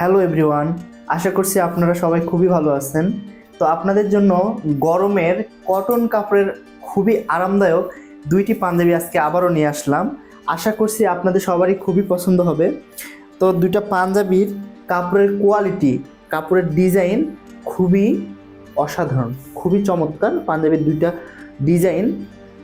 Hello everyone, আশা করছি আপনারা সবাই খুবই ভালো আছেন। তো আপনাদের জন্য গরমের কটন কাপড়ের খুবই আরামদায়ক দুইটি পাঞ্জাবি আজকে আবারও নিয়ে আসলাম। আশা করছি আপনাদের সবারই খুবই পছন্দ হবে। তো দুইটা পাঞ্জাবির কাপড়ের কোয়ালিটি কাপড়ের ডিজাইন খুবই অসাধারণ, খুবই চমৎকার পাঞ্জাবির দুইটা ডিজাইন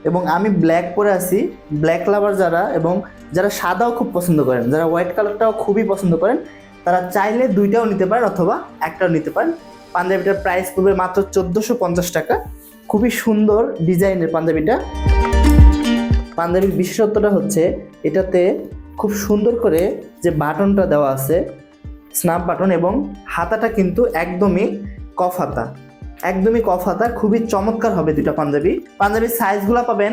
এবং আমি ব্ল্যাক পরে আছি ব্ল্যাক লাভার যারা এবং যারা সাদাও খুব পছন্দ করেন, যারা হোয়াইট কালারটাও খুবই পছন্দ করেন তারা চাইলে দুইটাও নিতে পারেন অথবা একটাও নিতে পারেন। পাঞ্জাবিটার প্রাইস পড়বে মাত্র চোদ্দোশো পঞ্চাশ টাকা। খুবই সুন্দর ডিজাইনের পাঞ্জাবিটা পাঞ্জাবির বিশেষত্বটা হচ্ছে এটাতে খুব সুন্দর করে যে বাটনটা দেওয়া আছে স্ন্যাপ বাটন এবং হাতাটা কিন্তু একদমই কফ হাতা। একদমই কফ হাতা, খুবই চমৎকার হবে দুইটা পাঞ্জাবি। পাঞ্জাবির সাইজগুলো পাবেন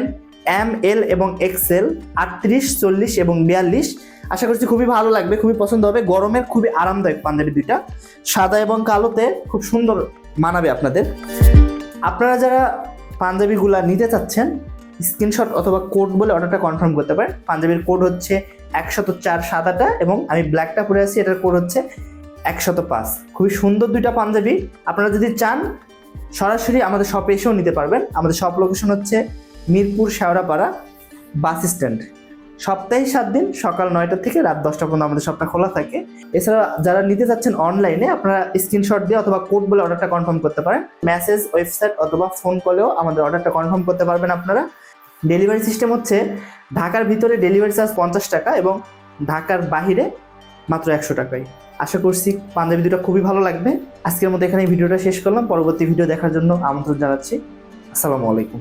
এম এল এবং এক্সেল আটত্রিশ, চল্লিশ এবং বিয়াল্লিশ। আশা করছি খুবই ভালো লাগবে, খুবই পছন্দ হবে। গরমের খুবই আরামদায়ক পাঞ্জাবি দুইটা। সাদা এবং কালোতে খুব সুন্দর মানাবে আপনাদের। আপনারা যারা পাঞ্জাবিগুলা নিতে চাচ্ছেন, স্ক্রিনশট অথবা কোড বলে অর্ডারটা কনফার্ম করতে পারেন। পাঞ্জাবির কোড হচ্ছে একশত চার সাদাটা এবং আমি ব্ল্যাকটা পরে আছি, এটার কোড হচ্ছে একশত পাঁচ। খুবই সুন্দর দুইটা পাঞ্জাবি। আপনারা যদি চান, সরাসরি আমাদের শপে এসেও নিতে পারবেন। আমাদের শপ লোকেশন হচ্ছে মিরপুর শেওড়াপাড়া বাস স্ট্যান্ড। সপ্তাহে সাত দিন, সকাল নয়টা থেকে রাত দশটা পর্যন্ত আমাদের সপ্তাহ খোলা থাকে। এছাড়া যারা নিতে চাচ্ছেন অনলাইনে আপনারা স্ক্রিনশট দিয়ে অথবা কোড বলে অর্ডারটা কনফার্ম করতে পারেন। মেসেজ ওয়েবসাইট অথবা ফোন কলেও আমাদের অর্ডারটা কনফার্ম করতে পারবেন আপনারা। ডেলিভারি সিস্টেম হচ্ছে ঢাকার ভিতরে ডেলিভারি চার্জ পঞ্চাশ টাকা এবং ঢাকার বাহিরে মাত্র একশো টাকায়। আশা করছি পাঞ্জাবি দুটো খুবই ভালো লাগবে। আজকের মতো এখানে ভিডিওটা শেষ করলাম। পরবর্তী ভিডিও দেখার জন্য আমন্ত্রণ জানাচ্ছি। আসসালামু আলাইকুম।